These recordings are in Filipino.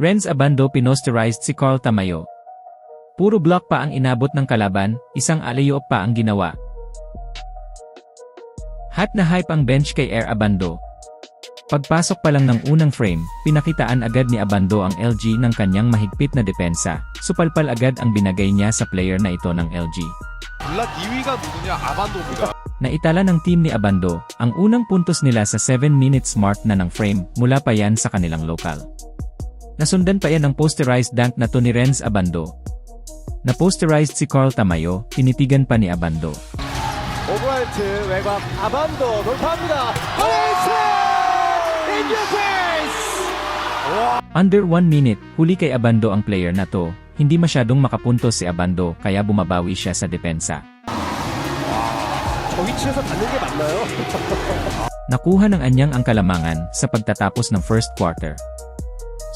Renz Abando pinosterized si Carl Tamayo. Puro block pa ang inabot ng kalaban, isang alayop pa ang ginawa. Hat na hype ang bench kay Air Abando. Pagpasok pa lang ng unang frame, pinakitaan agad ni Abando ang LG ng kanyang mahigpit na depensa, supalpal agad ang binagay niya sa player na ito ng LG. Naitala ng team ni Abando, ang unang puntos nila sa 7 minutes mark na ng frame mula pa yan sa kanilang lokal. Nasundan pa yan ng posterized dunk na to ni Renz Abando. Na-posterized si Carl Tamayo, tinitigan pa ni Abando. 오브라이트 외곽 아반도 돌파합니다. 허레이스! 인디어 페이스! Under 1 minute, huli kay Abando ang player na to, hindi masyadong makapuntos si Abando kaya bumabawi siya sa depensa. 저 위치에서 받는 게 맞나요? Nakuha ng anyang ang kalamangan sa pagtatapos ng first quarter.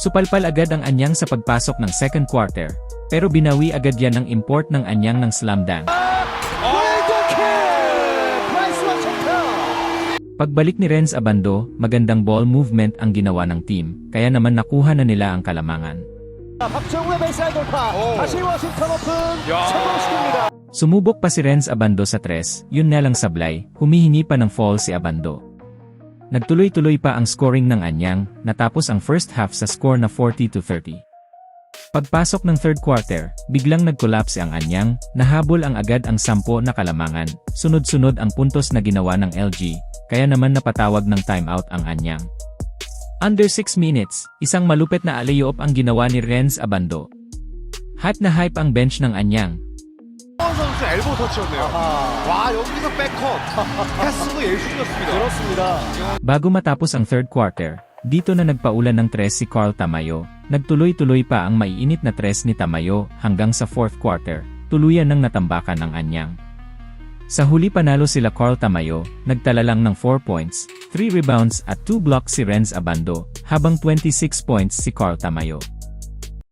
Supalpal agad ang anyang sa pagpasok ng second quarter, pero binawi agad yan ng import ng anyang ng slam dunk. 골드킥! 프라이스와 체크! Pagbalik ni Renz Abando, magandang ball movement ang ginawa ng team, kaya naman nakuha na nila ang kalamangan. 박정우의 베이스라인 돌파. 오. 다시 워싱턴 오픈 야. 성공시킵니다. Sumubok pa si Renz Abando sa tres, yun na lang sablay, humihingi pa ng fall si Abando. Nagtuloy-tuloy pa ang scoring ng Anyang, natapos ang first half sa score na 40-30. Pagpasok ng third quarter, biglang nagkolapse ang Anyang, nahabol ang agad ang sampo na kalamangan, sunod-sunod ang puntos na ginawa ng LG, kaya naman napatawag ng timeout ang Anyang. Under 6 minutes, isang malupet na alley-oop ang ginawa ni Renz Abando. Hype na hype ang bench ng Anyang, 엘보 터치였네요. 아하. 와 여기서 백컷. 패스도 예술이었습니다. 그렇습니다. Bago matapos ang third quarter, dito na nagpaulan ng tres si Carl Tamayo. Nagtuloy-tuloy pa ang maiinit na tres ni Tamayo hanggang sa fourth quarter, tuluyan ng natambakan ang anyang. Sa huli panalo sila Carl Tamayo, nagtala lang ng 4 points, 3 rebounds at 2 blocks si Renz Abando, habang 26 points si Carl Tamayo.